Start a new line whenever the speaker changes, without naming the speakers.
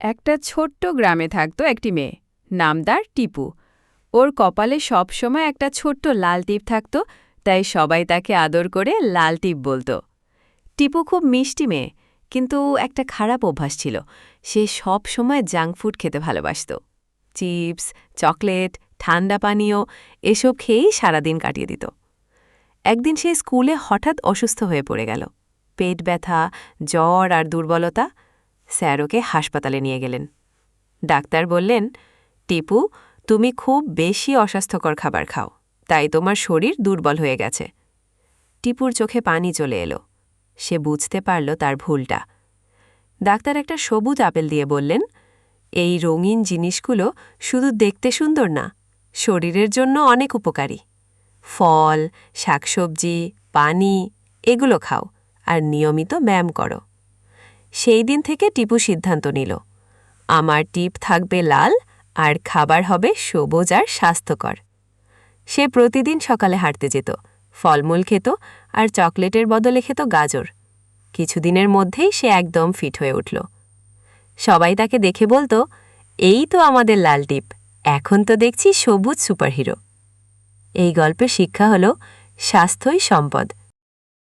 একটা ছোট্ট গ্রামে থাকতো একটি মেয়ে নাম তার টিপু। ওর কপালে সবসময় একটা ছোট্ট লাল টিপ থাকত, তাই সবাই তাকে আদর করে লাল টিপ বলত। টিপু খুব মিষ্টি মেয়ে, কিন্তু একটা খারাপ অভ্যাস ছিল। সে সব সময় জাঙ্ক ফুড খেতে ভালোবাসত। চিপস, চকলেট, ঠান্ডা পানীয়, এসব খেয়েই সারাদিন কাটিয়ে দিত। একদিন সে স্কুলে হঠাৎ অসুস্থ হয়ে পড়ে গেল। পেট ব্যথা, জ্বর আর দুর্বলতা স্যার ওকে হাসপাতালে নিয়ে গেলেন। ডাক্তার বললেন, টিপু, তুমি খুব বেশি অস্বাস্থ্যকর খাবার খাও, তাই তোমার শরীর দুর্বল হয়ে গেছে। টিপুর চোখে পানি চলে এলো। সে বুঝতে পারল তার ভুলটা। ডাক্তার একটা সবুজ আপেল দিয়ে বললেন, এই রঙিন জিনিসগুলো শুধু দেখতে সুন্দর না, শরীরের জন্য অনেক উপকারী। ফল, শাকসবজি, পানি, এগুলো খাও, আর নিয়মিত ব্যায়াম করো। সেই দিন থেকে টিপু সিদ্ধান্ত নিল। আমার টিপ থাকবে লাল, আর খাবার হবে সবুজ আর স্বাস্থ্যকর। সে প্রতিদিন সকালে হাঁটতে যেত। ফলমূল খেত, আর চকলেটের বদলে খেত গাজর। কিছুদিনের মধ্যেই সে একদম ফিট হয়ে উঠল। সবাই তাকে দেখে বলতো, এই তো আমাদের লাল টিপ, এখন তো দেখছি সবুজ সুপারহিরো। এই গল্পের শিক্ষা হল, স্বাস্থ্যই সম্পদ।